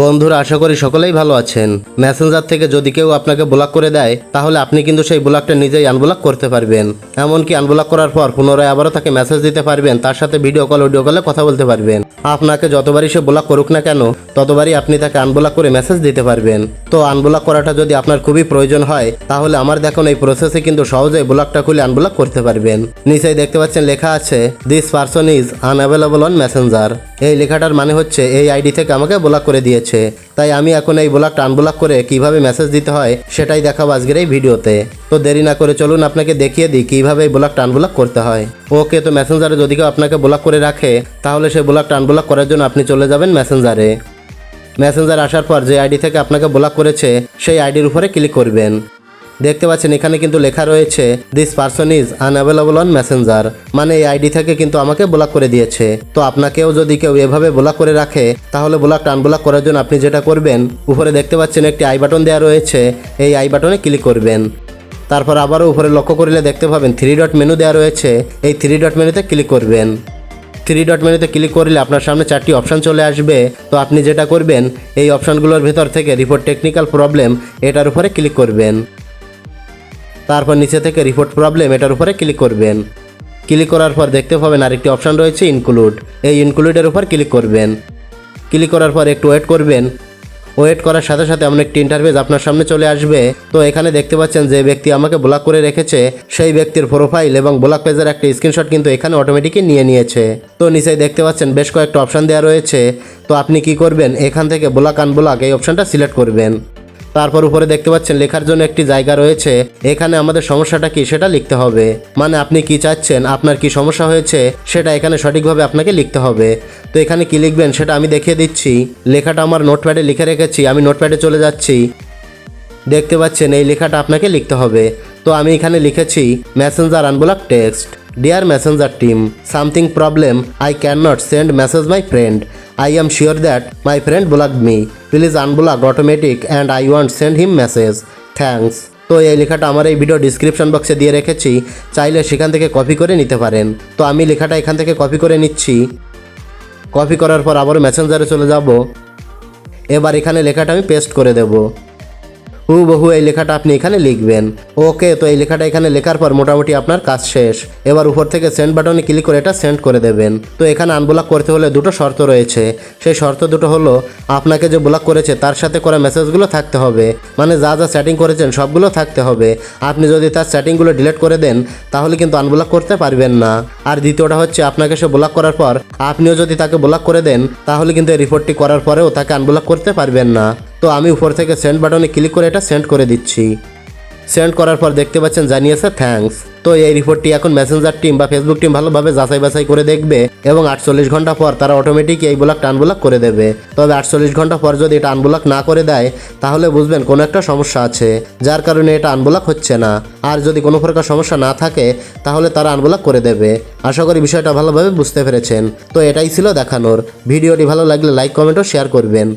বন্ধুরা, আশা করি সকলেই ভালো আছেন। মেসেঞ্জার থেকে যদি কেউ আপনাকে ব্লক করে দেয়, তাহলে আপনি কিন্তু সেই ব্লকটা নিজেই আনব্লক করতে পারবেন। এমনকি আনব্লক করার পর পুনরায় আবারও তাকে মেসেজ দিতে পারবেন, তার সাথে ভিডিও কল অডিও কলে কথা বলতে পারবেন। আপনাকে যতবারই সে ব্লক করুক না কেন, ততবারই আপনি তাকে আনব্লক করে মেসেজ দিতে পারবেন। তো আনব্লক করাটা যদি আপনার খুবই প্রয়োজন হয়, তাহলে আমার দেখুন এই প্রসেসে কিন্তু সহজেই ব্লকটা খুলে আনব্লক করতে পারবেন। নিচেই দেখতে পাচ্ছেন লেখা আছে this person is unavailable on Messenger এই লেখাটার মানে হচ্ছে, এই আইডি থেকে আমাকে ব্লক করে দিয়েছে। তাই আমি এখন এই ব্লকটা আনব্লক করে কীভাবে মেসেজ দিতে হয় সেটাই দেখাবো আজকের এই ভিডিওতে। তো দেরি না করে চলুন আপনাকে দেখিয়ে দিই কীভাবে এই ব্লকটা আনব্লক করতে হয়। ওকে, তো মেসেঞ্জারে যদি কেউ আপনাকে ব্লক করে রাখে, তাহলে সেই ব্লকটা আনব্লক করার জন্য আপনি চলে যাবেন মেসেঞ্জারে মেসেঞ্জার আসার পর যে আইডি থেকে আপনাকে ব্লক করেছে, সেই আইডির উপরে ক্লিক করবেন। দেখতে পাচ্ছেন, এখানে কিন্তু লেখা রয়েছে this person is unavailable on Messenger মানে এই আইডি থেকে কিন্তু আমাকে ব্লক করে দিয়েছে। তো আপনাকেও যদি কেউ এভাবে ব্লক করে রাখে, তাহলে ব্লকটা আনব্লক করার জন্য আপনি যেটা করবেন, উপরে দেখতে পাচ্ছেন একটি আই বাটন দেওয়া রয়েছে, এই আই বাটনে ক্লিক করবেন। তারপর আবারও উপরে লক্ষ্য করলে দেখতে পাবেন থ্রি ডট মেনু দেওয়া রয়েছে, এই থ্রি ডট মেনুতে ক্লিক করবেন। থ্রি ডট মেনুতে ক্লিক করলে আপনার সামনে চারটি অপশান চলে আসবে। তো আপনি যেটা করবেন, এই অপশানগুলোর ভেতর থেকে রিপোর্ট টেকনিক্যাল প্রবলেম এটার উপরে ক্লিক করবেন। তারপর নিচে থেকে রিপোর্ট প্রবলেম এটার উপরে ক্লিক করবেন। ক্লিক করার পর দেখতে পাবেন আরেকটি অপশান রয়েছে ইনক্লুড এই ইনক্লুডের উপর ক্লিক করবেন। ক্লিক করার পর একটু ওয়েট করবেন। ওয়েট করার সাথে সাথে এমন একটি ইন্টারফেস আপনার সামনে চলে আসবে। তো এখানে দেখতে পাচ্ছেন যে ব্যক্তি আমাকে ব্লক করে রেখেছে, সেই ব্যক্তির প্রোফাইল এবং ব্লক পেজের একটা স্ক্রিনশট কিন্তু এখানে অটোমেটিকই নিয়ে নিয়েছে। তো নিচেই দেখতে পাচ্ছেন বেশ কয়েকটা অপশান দেওয়া রয়েছে। তো আপনি কি করবেন? এখান থেকে ব্লক আনব্লক এই অপশানটা সিলেক্ট করবেন। তারপর উপরে দেখতে পাচ্ছেন লেখার জন্য একটি জায়গা রয়েছে। এখানে আমাদের সমস্যাটা কি সেটা লিখতে হবে। মানে আপনি কি চাচ্ছেন? আপনার কি সমস্যা হয়েছে? সেটা এখানে সঠিকভাবে আপনাকে লিখতে হবে। তো এখানে কি লিখবেন সেটা আমি দেখিয়ে দিচ্ছি। লেখাটা আমার নোটপ্যাডে লিখে রেখেছি, আমি নোটপ্যাডে চলে যাচ্ছি। দেখতে পাচ্ছেন এই লেখাটা আপনাকে লিখতে হবে। তো আমি এখানে লিখেছি Messenger unblock text dear Messenger team something problem I can not send message my friend I am sure that my friend block me please unblock automatic and I want send him message thanks তো এই লেখাটা আমার এই video description বক্সে দিয়ে রেখেছি। চাইলে সেখান থেকে কপি করে নিতে পারেন। তো আমি লেখাটা এখান থেকে কপি করে নিচ্ছি। কপি করার পর আবারও মেসেঞ্জারে চলে যাব। এবার এখানে লেখাটা আমি পেস্ট করে দেব। হুবহু এই লেখাটা আপনি এখানে লিখবেন। ওকে, তো এই লেখাটা এখানে লেখার পর মোটামুটি আপনার কাজ শেষ। এবার উপর থেকে সেন্ড বাটনে ক্লিক করে এটা সেন্ড করে দেবেন। তো এখানে আনব্লক করতে হলে দুটো শর্ত রয়েছে। সেই শর্ত দুটো হলো, আপনাকে যে ব্লক করেছে তার সাথে করা মেসেজগুলো থাকতে হবে। মানে যা যা সেটিং করেছেন সবগুলো থাকতে হবে। আপনি যদি তার সেটিংগুলো ডিলিট করে দেন, তাহলে কিন্তু আনব্লক করতে পারবেন না। আর দ্বিতীয়টা হচ্ছে, আপনাকে সে ব্লক করার পর, আপনিও যদি তাকে ব্লক করে দেন, তাহলে কিন্তু এই রিপোর্টটি করার পরেও তাকে আনব্লক করতে পারবেন না। তো আমি উপর থেকে সেন্ড বাটনে ক্লিক করে এটা সেন্ড করে দিচ্ছি। সেন্ড করার পর দেখতে পাচ্ছেন জানিয়েছে থ্যাঙ্কস তো এই রিপোর্টটি এখন মেসেঞ্জার টিম বা ফেসবুক টিম ভালোভাবে যাচাই বাছাই করে দেখবে এবং আটচল্লিশ ঘণ্টা পর তারা অটোমেটিক এই ব্লকটা আনব্লক করে দেবে। তবে আটচল্লিশ ঘণ্টা পর যদি এটা আনব্লক না করে দেয়, তাহলে বুঝবেন কোনো একটা সমস্যা আছে, যার কারণে এটা আনব্লক হচ্ছে না। আর যদি কোনো প্রকার সমস্যা না থাকে, তাহলে তারা আনব্লক করে দেবে। আশা করি বিষয়টা ভালোভাবে বুঝতে পেরেছেন। তো এটাই ছিল দেখানোর। ভিডিওটি ভালো লাগলে লাইক কমেন্ট ও শেয়ার করবেন।